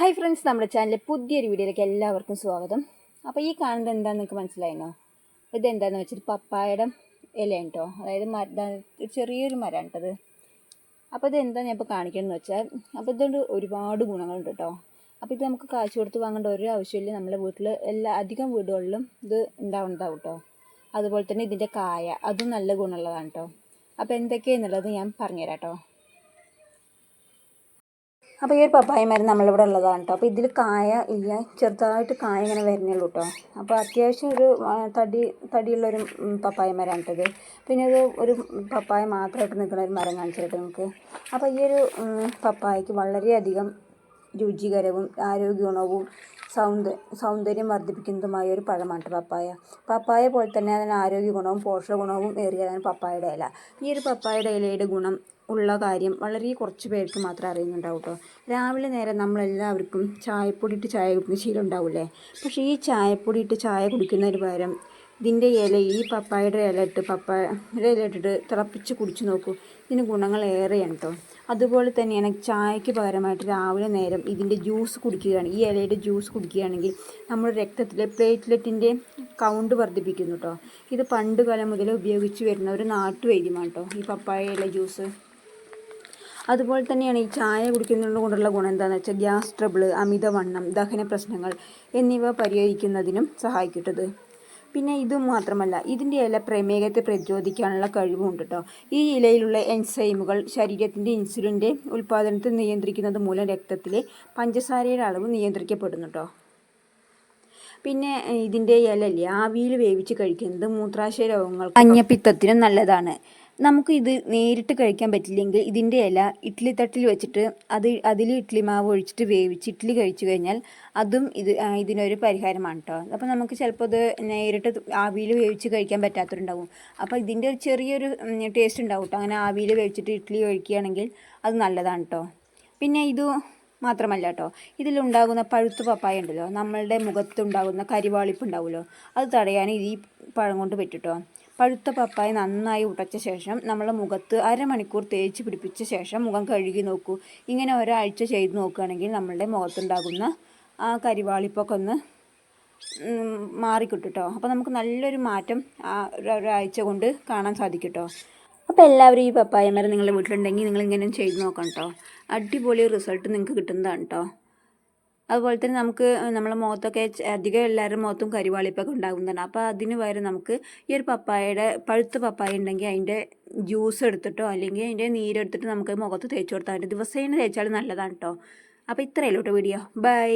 Hi friends നമ്മുടെ ചാനലിലെ പുതിയൊരു വീഡിയോയിലേക്ക് എല്ലാവർക്കും സ്വാഗതം. അപ്പോൾ ഈ കാണുന്നത് എന്താണെന്ന് നിങ്ങൾക്ക് മനസ്സിലായിനോ? ഇത് എന്താണെന്ന് വെച്ചിട്ട് പപ്പായുടെ ഇലയാണ് കേട്ടോ അതായത് മര ചെറിയൊരു മരമാണ് കേട്ടത് അപ്പോൾ ഇത് എന്താ ഞാൻ ഇപ്പോൾ കാണിക്കണമെന്ന് വെച്ചാൽ അപ്പോൾ ഇതുകൊണ്ട് ഒരുപാട് ഗുണങ്ങളുണ്ട് കേട്ടോ അപ്പോൾ ഇത് നമുക്ക് കാശ് കൊടുത്ത് വാങ്ങേണ്ട ഒരു ആവശ്യമില്ല. നമ്മുടെ വീട്ടിൽ എല്ലാ അധികം വീടുകളിലും ഇത് ഉണ്ടാവുന്നതാവും കേട്ടോ അതുപോലെ തന്നെ ഇതിന്റെ കായ അതും നല്ല ഗുണമുള്ളതാണ് കേട്ടോ അപ്പോൾ എന്തൊക്കെയാണെന്നുള്ളത് ഞാൻ പറഞ്ഞുതരാം കേട്ടോ അപ്പോൾ ഈ ഒരു പപ്പായ മരം നമ്മളിവിടെ ഉള്ളതാണ് കേട്ടോ അപ്പോൾ ഇതിൽ കായ ഇല്ല. ചെറുതായിട്ട് കായ ഇങ്ങനെ വരുന്നുള്ളൂ കേട്ടോ അപ്പോൾ അത്യാവശ്യം ഒരു തടി തടിയുള്ളൊരു പപ്പായ മരമാണ് കേട്ടത് പിന്നെ ഒരു ഒരു പപ്പായ മാത്രമായിട്ട് നിൽക്കുന്ന ഒരു മരം കാണിച്ചിട്ടുണ്ട് നമുക്ക് അപ്പോൾ ഈ ഒരു പപ്പായക്ക് വളരെയധികം രുചികരവും ആരോഗ്യഗുണവും സൗന്ദ സൗന്ദര്യം വർദ്ധിപ്പിക്കുന്നതുമായ ഒരു പഴമാണ് പപ്പായ. പപ്പായ പോലെ തന്നെ അതിന് ആരോഗ്യ ഗുണവും പോഷക ഗുണവും ഏറിയതാണ് പപ്പായയുടെ ഇല. ഈ ഒരു പപ്പായയുടെ ഇലയുടെ ഗുണം ഉള്ള കാര്യം വളരെ കുറച്ച് പേർക്ക് മാത്രമേ അറിയുന്നുണ്ടാവും കേട്ടോ രാവിലെ നേരം നമ്മളെല്ലാവർക്കും ചായപ്പൊടി ഇട്ട് ചായ കുടിക്കുന്ന ശീലം ഉണ്ടാവില്ലേ? പക്ഷേ ഈ ചായപ്പൊടി ഇട്ട് ചായ കുടിക്കുന്നതിന് പകരം ഇതിന്റെ ഇല ഈ പപ്പായയുടെ ഇല ഇട്ട് പപ്പായയുടെ ഇല ഇട്ടിട്ട് തിളപ്പിച്ച് കുടിച്ച് നോക്കൂ. ഇതിന് ഗുണങ്ങൾ ഏറെയാണ് കേട്ടോ അതുപോലെ തന്നെയാണ് ചായക്ക് പകരമായിട്ട് രാവിലെ നേരം ഇതിന്റെ ജ്യൂസ് കുടിക്കുകയാണ്. ഈ ഇലയുടെ ജ്യൂസ് കുടിക്കുകയാണെങ്കിൽ നമ്മുടെ രക്തത്തിലെ പ്ലേറ്റ്ലെറ്റിന്റെ കൗണ്ട് വർദ്ധിപ്പിക്കുന്നു കേട്ടോ ഇത് പണ്ട് കാലം മുതൽ ഉപയോഗിച്ച് വരുന്ന ഒരു നാട്ടുവൈദ്യമാണ് കേട്ടോ ഈ പപ്പായ ഇല ജ്യൂസ്. അതുപോലെ തന്നെയാണ് ഈ ചായ കുടിക്കുന്നത് കൊണ്ടുള്ള ഗുണം എന്താണെന്ന് വെച്ചാൽ ഗ്യാസ് ട്രബിൾ അമിതവണ്ണം ദഹന പ്രശ്നങ്ങൾ എന്നിവ പരിഹരിക്കുന്നതിനും സഹായിക്കട്ടത്. പിന്നെ ഇത് മാത്രമല്ല ഇതിന്റെ ഇല പ്രമേഹത്തെ പ്രതിരോധിക്കാനുള്ള കഴിവുണ്ട് കേട്ടോ ഈ ഇലയിലുള്ള എൻസൈമുകൾ ശരീരത്തിന്റെ ഇൻസുലിന്റെ ഉൽപ്പാദനത്തെ നിയന്ത്രിക്കുന്നത് മൂലം രക്തത്തിലെ പഞ്ചസാരയുടെ അളവ് നിയന്ത്രിക്കപ്പെടുന്നു കേട്ടോ പിന്നെ ഇതിന്റെ ഇലല്ലേ ആവിയിൽ വേവിച്ച് കഴിക്കുന്നത് മൂത്രാശയ രോഗങ്ങൾ മഞ്ഞപ്പിത്തത്തിനും നല്ലതാണ്. നമുക്ക് ഇത് നേരിട്ട് കഴിക്കാൻ പറ്റില്ലെങ്കിൽ ഇതിന്റെ ഇല ഇഡ്ഡലി തട്ടിൽ വെച്ചിട്ട് അത് അതിൽ ഇഡ്ഡലി മാവ് ഒഴിച്ചിട്ട് വേവിച്ച് ഇഡ്ഡലി കഴിച്ചു കഴിഞ്ഞാൽ അതും ഇത് ഇതിനൊരു പരിഹാരമാണ് കേട്ടോ അപ്പോൾ നമുക്ക് ചിലപ്പോൾ ഇത് നേരിട്ട് ആവിയിൽ വേവിച്ച് കഴിക്കാൻ പറ്റാത്തവരുണ്ടാവും. അപ്പോൾ ഇതിന്റെ ഒരു ചെറിയൊരു ടേസ്റ്റ് ഉണ്ടാവും കേട്ടോ അങ്ങനെ ആവിയിൽ വേവിച്ചിട്ട് ഇഡ്ഡലി കഴിക്കുകയാണെങ്കിൽ അത് നല്ലതാണ് കേട്ടോ പിന്നെ ഇത് മാത്രമല്ല കേട്ടോ ഇതിലുണ്ടാകുന്ന പഴുത്ത പപ്പായ ഉണ്ടല്ലോ. നമ്മളുടെ മുഖത്തുണ്ടാകുന്ന കരിവാളിപ്പ് ഉണ്ടാവുമല്ലോ. അത് തടയാൻ ഇത് ഈ പഴം കൊണ്ട് പറ്റും കേട്ടോ പഴുത്ത പപ്പായ നന്നായി ഉടച്ച ശേഷം നമ്മളെ മുഖത്ത് അരമണിക്കൂർ തേച്ച് പിടിപ്പിച്ച ശേഷം മുഖം കഴുകി നോക്കൂ. ഇങ്ങനെ ഒരാഴ്ച ചെയ്ത് നോക്കുകയാണെങ്കിൽ നമ്മളുടെ മുഖത്തുണ്ടാകുന്ന ആ കരിവാളിപ്പൊക്കെ ഒന്ന് മാറിക്കിട്ടു കേട്ടോ. അപ്പോൾ നമുക്ക് നല്ലൊരു മാറ്റം ഒരാഴ്ച കൊണ്ട് കാണാൻ സാധിക്കും കേട്ടോ അപ്പോൾ എല്ലാവരും ഈ പപ്പായ മരം നിങ്ങളുടെ വീട്ടിലുണ്ടെങ്കിൽ നിങ്ങളിങ്ങനെ ചെയ്ത് നോക്കണം കേട്ടോ. അടിപൊളി റിസൾട്ട് നിങ്ങൾക്ക് കിട്ടുന്നതാണ് കേട്ടോ. അതുപോലെ തന്നെ നമുക്ക് നമ്മളെ മുഖത്തൊക്കെ അധികം എല്ലാവരും മുഖത്തും കരിവാളിപ്പൊക്കെ ഉണ്ടാകുന്നതാണ്. അപ്പോൾ അതിന് പകരം നമുക്ക് ഈ ഒരു പപ്പായയുടെ പഴുത്ത പപ്പായ ഉണ്ടെങ്കിൽ അതിന്റെ ജ്യൂസ് എടുത്തിട്ടോ അല്ലെങ്കിൽ അതിന്റെ നീരെടുത്തിട്ട് നമുക്ക് മുഖത്ത് തേച്ച് കൊടുത്താൽ ദിവസേന തേച്ചാൽ നല്ലതാണ് കേട്ടോ അപ്പോൾ ഇത്രയല്ലോ കേട്ടോ വീഡിയോ. ബൈ.